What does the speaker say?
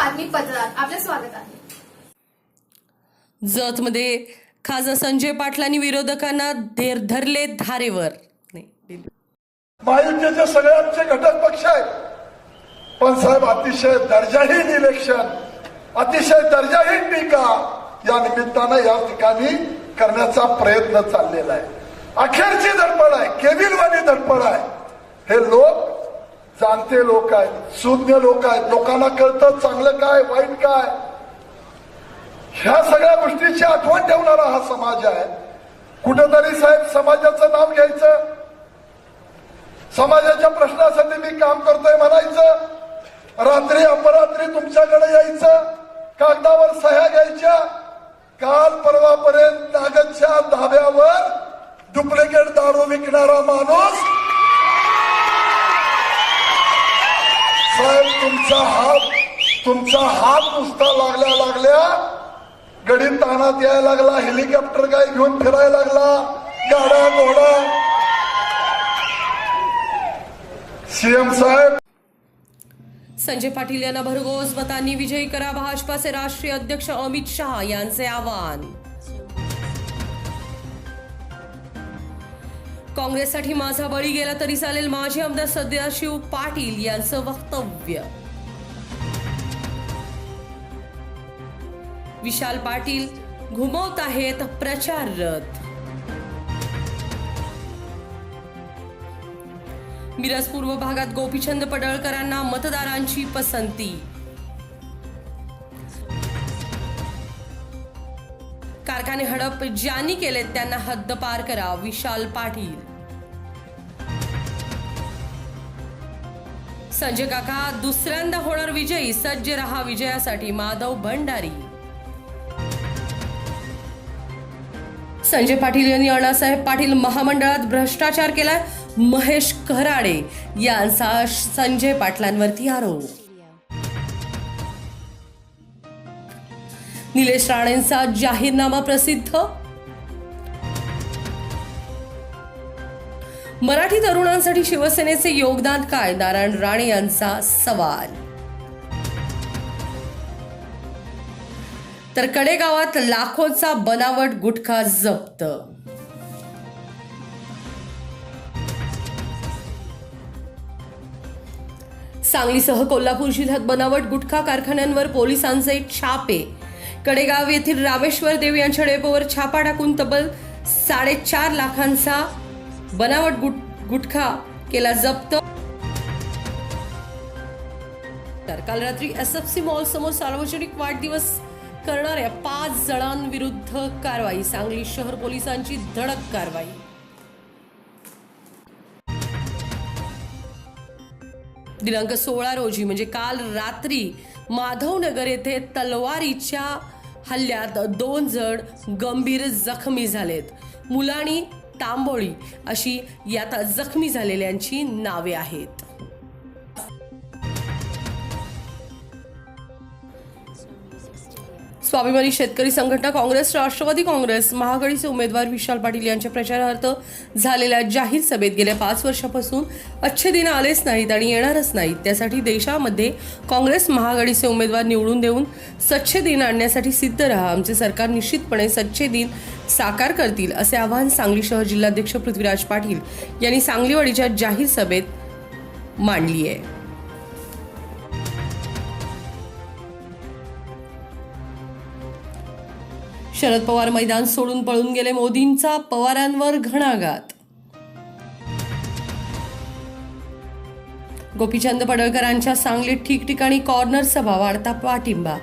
नमस्कार मी पूजा आजच्या बातमी पत्रात आपलं स्वागत आहे. जतमध्ये खासदार संजय पाटलांनी विरोधकांना धेर धरले धारेवर. नाही महायुतीचे सगळे आमचे घटक पक्ष आहेत. पण साहेब अतिशय दर्जाहीन इलेक्शन अतिशय दर्जाहीन टीका या निमित्तानं या ठिकाणी करण्याचा प्रयत्न चाललेला आहे. अखेरची धडपड आहे केविलवाणी धडपड आहे. हे लोक जाणते लोक आहेत शून्य लोक आहेत. लोकांना कळतं चांगलं काय वाईट काय. ह्या सगळ्या गोष्टीची आठवण ठेवणारा हा समाज आहे. कुठंतरी साहेब समाजाचं नाव घ्यायचं. समाजाच्या प्रश्नासाठी मी काम करतोय म्हणायचं. रात्री अपरात्री तुमच्याकडे यायचं. कागदावर सह्या घ्यायच्या. काल परवापर्यंत नागदच्या धाब्यावर डुप्लिकेट दारू विकणारा माणूस साहेब तुमचा हात तुमचा हात नुसता लागल्या लागल्या गडीत ताणात यायला लागला हेलिकॉप्टर काय घेऊन फिरायला लागला गाड्या घोडा. सीएम साहेब. संजय पाटील यांना भरघोस मतांनी विजयी करा भाजपाचे राष्ट्रीय अध्यक्ष अमित शहा यांचे आवाहन. काँग्रेससाठी माझा बळी गेला तरी चालेल. माजी आमदार सदाशिव पाटील यांचं वक्तव्य. विशाल पाटील घुमवत आहेत प्रचार रथ. मिरज पूर्व भागात गोपीचंद पडळकरांना मतदारांची पसंती. कारखाने हडप ज्यांनी केलेत त्यांना हद्दपार करा विशाल पाटील. संजय काका दुसऱ्यांदा होणार विजयी सज्ज रहा विजयासाठी माधव भंडारी. संजय पाटील यांनी अण्णासाहेब पाटील महामंडळात भ्रष्टाचार केलाय महेश कराडे यांचा संजय पाटलांवरती आरोप. निलेश राणेंचा जाहीरनामा प्रसिद्ध मराठी तरुणांसाठी शिवसेनेचे योगदान काय? नारायण राणे यांचा सवाल. तर कडेगावात लाखोचा बनावट गुटखा जप्त. सांगलीसह कोल्हापूर जिल्ह्यात बनावट गुटखा कारखान्यांवर पोलिसांचे छापे. कडेगाव येथील रामेश्वर देव यांच्या डेपोवर छापा टाकून तब्बल साडेचार लाखांचा बनावट गुट गुटखा केला जप्त. तर काल रात्री एस एफ सी मॉल समोर सार्वजनिक वाढदिवस करणाऱ्या पाच जणांविरुद्ध कारवाई सांगली शहर पोलिसांची धडक कारवाई. दिनांक सोळा रोजी म्हणजे काल रात्री माधवनगर येथे तलवारीच्या हल्ल्यात दोन जण गंभीर जखमी झालेत. मुलांनी तांबोळी अशी यात जखमी झालेल्यांची नावे आहेत. स्वाभिमानी शेतकरी संघटना काँग्रेस राष्ट्रवादी काँग्रेस महागडीचे उमेदवार विशाल पाटील यांच्या प्रचारार्थ झालेल्या जाहीर सभेत गेल्या पाच वर्षापासून अच्छे दिन आलेच नाहीत आणि येणारच नाहीत. त्यासाठी देशामध्ये काँग्रेस महागडीचे उमेदवार निवडून देऊन सच्छे दिन आणण्यासाठी सिद्ध रहा. आमचे सरकार निश्चितपणे सच्छे दिन साकार करतील असे आवाहन सांगली शहर जिल्हाध्यक्ष पृथ्वीराज पाटील यांनी सांगलीवाडीच्या जाहीर सभेत मांडली आहे. शरद पवार मैदान सोडून पळून गेले मोदींचा पवारांवर घणाघात. गोपीचंद पडळकरांच्या सांगलीत ठिकठिकाणी कॉर्नर सभा वाढता पाठिंबा